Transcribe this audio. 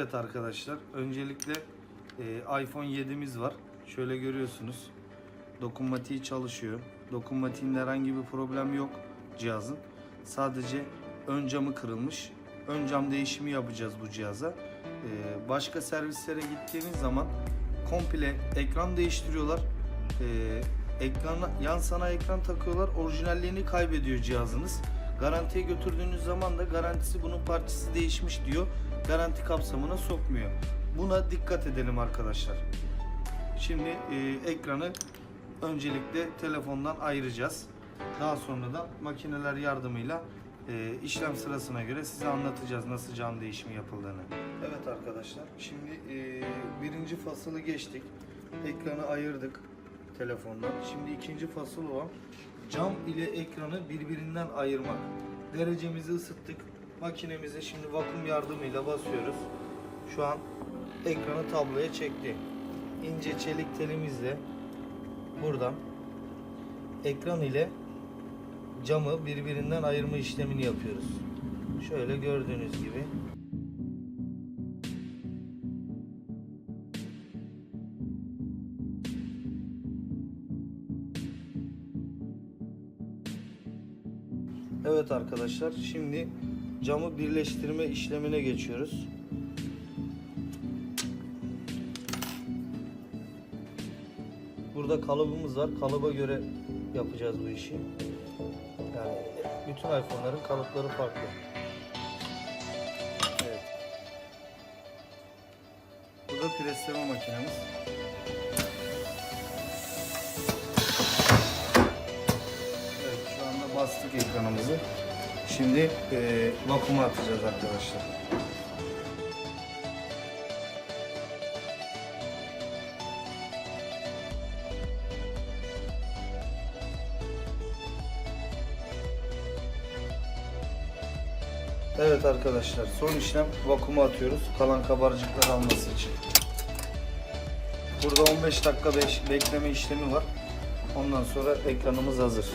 Evet arkadaşlar, öncelikle e, iPhone 7'miz var. Şöyle görüyorsunuz. Dokunmatiği çalışıyor. Dokunmatiğinde herhangi bir problem yok cihazın. Sadece ön camı kırılmış. Ön cam değişimi yapacağız bu cihaza. E, başka servislere gittiğiniz zaman komple ekran değiştiriyorlar. E, ekrana, yan sanayi ekran takıyorlar. Orijinalliğini kaybediyor cihazınız. Garantiye götürdüğünüz zaman da garantisi bunun parçası değişmiş diyor. Garanti kapsamına sokmuyor. Buna dikkat edelim arkadaşlar. Şimdi e, ekranı öncelikle telefondan ayıracağız. Daha sonra da makineler yardımıyla e, işlem sırasına göre size anlatacağız nasıl cam değişimi yapıldığını. Evet arkadaşlar şimdi e, birinci fasılı geçtik. Ekranı ayırdık telefondan. Şimdi ikinci fasıl olan cam ile ekranı birbirinden ayırmak. Derecemizi ısıttık. Makinemize şimdi vakum yardımıyla basıyoruz. Şu an ekranı tabloya çekti. İnce çelik telimizle buradan ekran ile camı birbirinden ayırma işlemini yapıyoruz. Şöyle gördüğünüz gibi. Evet arkadaşlar şimdi camı birleştirme işlemine geçiyoruz. Burada kalıbımız var. Kalıba göre yapacağız bu işi. Yani bütün iPhone'ların kalıpları farklı. Evet. Bu presleme makinemiz. Bastık ekranımızı. Şimdi e, vakuma atacağız arkadaşlar. Evet arkadaşlar son işlem vakuma atıyoruz. Kalan kabarcıkları alması için. Burada 15 dakika bekleme işlemi var. Ondan sonra ekranımız hazır.